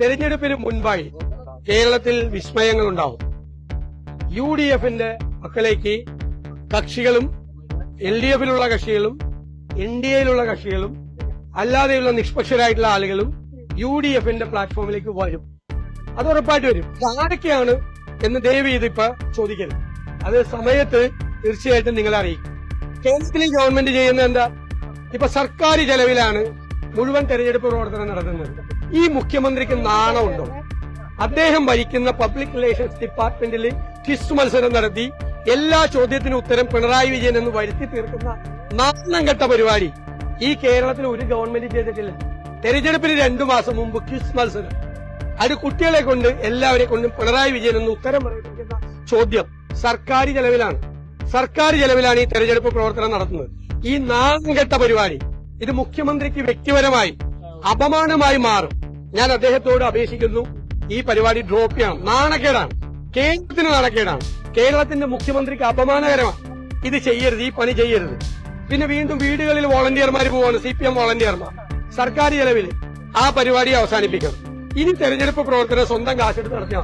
തെരഞ്ഞെടുപ്പിന് മുൻപായി കേരളത്തിൽ വിസ്മയങ്ങൾ ഉണ്ടാവും യു ഡി എഫിന്റെ മക്കളേക്ക് കക്ഷികളും എൽ ഡി എഫിലുള്ള കക്ഷികളും എൻ ഡി എയിലുള്ള കക്ഷികളും അല്ലാതെയുള്ള നിഷ്പക്ഷരായിട്ടുള്ള ആളുകളും യു ഡി എഫിന്റെ പ്ലാറ്റ്ഫോമിലേക്ക് വരും. അത് ഉറപ്പായിട്ട് വരും. ആരൊക്കെയാണ് എന്ന് ദയവ് ചെയ്ത് ഇപ്പൊ ചോദിക്കരുത്. അത് സമയത്ത് തീർച്ചയായിട്ടും നിങ്ങളെ അറിയിക്കും. കേരളത്തിലെ ഗവൺമെന്റ് ചെയ്യുന്ന എന്താ? ഇപ്പൊ സർക്കാർ ചെലവിലാണ് മുഴുവൻ തെരഞ്ഞെടുപ്പ് പ്രവർത്തനം നടത്തുന്നത്. ഈ മുഖ്യമന്ത്രിക്ക് നാണമുണ്ടോ? അദ്ദേഹം ഭരിക്കുന്ന പബ്ലിക് റിലേഷൻസ് ഡിപ്പാർട്ട്മെന്റിൽ ക്വിസ് മത്സരം നടത്തി എല്ലാ ചോദ്യത്തിനും ഉത്തരം പിണറായി വിജയൻ എന്ന് വരുത്തി തീർക്കുന്ന നാണം കെട്ട പരിപാടി ഈ കേരളത്തിൽ ഒരു ഗവൺമെന്റ് ചെയ്തിട്ടില്ല. തെരഞ്ഞെടുപ്പിന് രണ്ടു മാസം മുമ്പ് ക്വിസ് മത്സരം. അത് കുട്ടികളെ കൊണ്ട് എല്ലാവരെ കൊണ്ടും പിണറായി വിജയൻ എന്ന് ഉത്തരം പറയിപ്പിക്കുന്ന ചോദ്യം സർക്കാർ ചെലവിലാണ്. സർക്കാർ ചെലവിലാണ് ഈ തെരഞ്ഞെടുപ്പ് പ്രവർത്തനം നടത്തുന്നത്. ഈ നാണം കെട്ട പരിപാടി ഇത് മുഖ്യമന്ത്രിക്ക് വ്യക്തിപരമായി അപമാനമായി മാറും. ഞാൻ അദ്ദേഹത്തോട് അപേക്ഷിക്കുന്നു ഈ പരിപാടി ഡ്രോപ്പ് ചെയ്യണം. നാണക്കേടാണ്. കേരളത്തിന് നാണക്കേടാണ്. കേരളത്തിന്റെ മുഖ്യമന്ത്രിക്ക് അപമാനകരമാണ്. ഇത് ചെയ്യരുത് ഈ പണി ചെയ്യരുത്. പിന്നെ വീണ്ടും വീടുകളിൽ വോളണ്ടിയർമാർ പോവാണ് സി പി എം വോളണ്ടിയർമാർ. സർക്കാർ ചെലവിൽ ആ പരിപാടി അവസാനിപ്പിക്കണം. ഇനി തെരഞ്ഞെടുപ്പ് പ്രവർത്തനം സ്വന്തം കാശെടുത്ത് നടത്തിയാൽ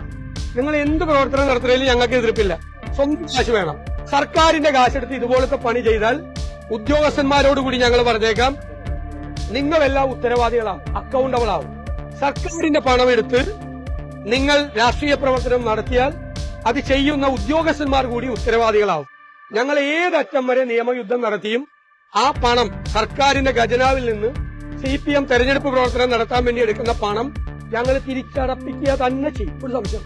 നിങ്ങൾ എന്ത് പ്രവർത്തനം നടത്തുന്നതിലും ഞങ്ങൾക്ക് എതിർപ്പില്ല. സ്വന്തം കാശ് വേണം. സർക്കാരിന്റെ കാശെടുത്ത് ഇതുപോലത്തെ പണി ചെയ്താൽ ഉദ്യോഗസ്ഥന്മാരോടുകൂടി ഞങ്ങൾ പറഞ്ഞേക്കാം. നിങ്ങളെല്ലാം ഉത്തരവാദികളാവും അക്കൗണ്ടബിൾ ആവും. സർക്കാരിന്റെ പണമെടുത്ത് നിങ്ങൾ രാഷ്ട്രീയ പ്രവർത്തനം നടത്തിയാൽ അത് ചെയ്യുന്ന ഉദ്യോഗസ്ഥന്മാർ കൂടി ഉത്തരവാദികളാവും. ഞങ്ങൾ ഏതറ്റം വരെ നിയമയുദ്ധം നടത്തിയും ആ പണം സർക്കാരിന്റെ ഖജനാവിൽ നിന്ന് സി പി എം തെരഞ്ഞെടുപ്പ് പ്രവർത്തനം നടത്താൻ വേണ്ടി എടുക്കുന്ന പണം ഞങ്ങൾ തിരിച്ചടപ്പിക്കുക തന്നെ ചെയ്യും. ഒരു സംശയം.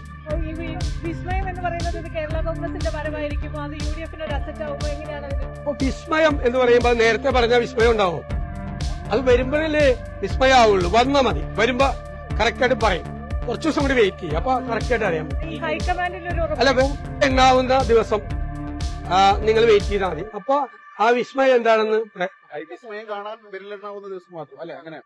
വിസ്മയം എന്ന് പറയുന്നത് ഇത് കേരള കോൺഗ്രസിന്റെ പരമായിരിക്കുമോ അത് യു ഡി എഫിന്റെ ഒരു അസറ്റ് ആവുമോ എങ്ങനെയാണ് വിസ്മയം എന്ന് പറയുമ്പോൾ നേരത്തെ പറഞ്ഞ വിസ്മയം ഉണ്ടാവും. അത് വരുമ്പോഴല്ലേ വിസ്മയ ആവുള്ളൂ വന്നാ മതി. വരുമ്പോ കറക്റ്റായിട്ട് പറയും. കുറച്ചു ദിവസം കൂടി വെയിറ്റ് ചെയ്യും. അപ്പൊ കറക്റ്റായിട്ട് അറിയാം. അല്ല എണ്ണാവുന്ന ദിവസം നിങ്ങൾ വെയിറ്റ് ചെയ്താൽ മതി. അപ്പൊ ആ വിസ്മയം എന്താണെന്ന് ദിവസം മാത്രം. അല്ലെ അങ്ങനെ.